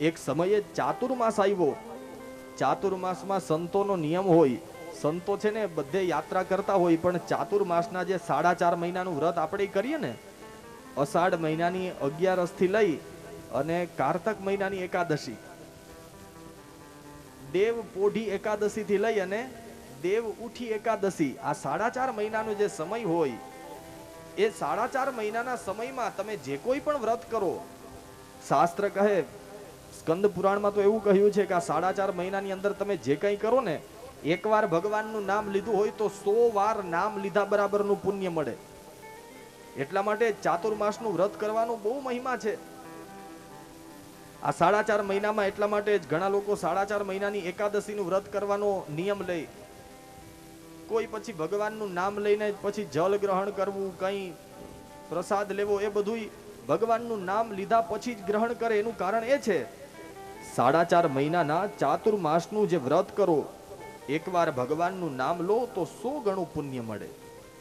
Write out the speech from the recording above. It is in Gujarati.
એક સમયે ચાતુર્માસ આવ્યો. ચાતુર્માસમાં સંતોનો નિયમ હોય, સંતો છે ને બધે યાત્રા કરતા હોય, પણ ચાતુર્માસના જે સાડા ચાર મહિનાનું વ્રત આપણે કરીએ ને, અષાઢ મહિનાની અગિયારસથી લઈ અને કારતક મહિનાની એકાદશી. દેવ પોઢી એકાદશીથી લઈ અને દેવ ઉઠી એકાદશી, આ સાડા ચાર મહિનાનો જે સમય હોય, એ સાડા ચાર મહિનાના સમયમાં તમે જે કોઈ પણ વ્રત કરો, શાસ્ત્ર કહે સ્કંદ પુરાણમાં તો એવું કહ્યું છે કે આ સાડા ચાર મહિનાની અંદર તમે જે કંઈ કરો ને, એકવાર ભગવાનનું નામ લીધું હોય તો સો વાર નામ લીધા બરાબરનું પુણ્ય મળે. એટલા માટે ચાતુર્માસનું વ્રત કરવાનું બહુ મહિમા છે. આ સાડા ચાર મહિનામાં એટલા માટે જ ઘણા લોકો સાડા ચાર મહિનાની એકાદશીનું વ્રત કરવાનો નિયમ લે. કોઈ પછી ભગવાનનું નામ લઈને પછી જલ ગ્રહણ કરવું, કંઈ પ્રસાદ લેવો એ બધુંય ભગવાનનું નામ લીધા પછી જ ગ્રહણ કરે. એનું કારણ એ છે સાડા ચાર મહિનાના ચાતુર્માસનું જે વ્રત કરો, એકવાર ભગવાનનું નામ લો તો સો ગણું પુણ્ય મળે.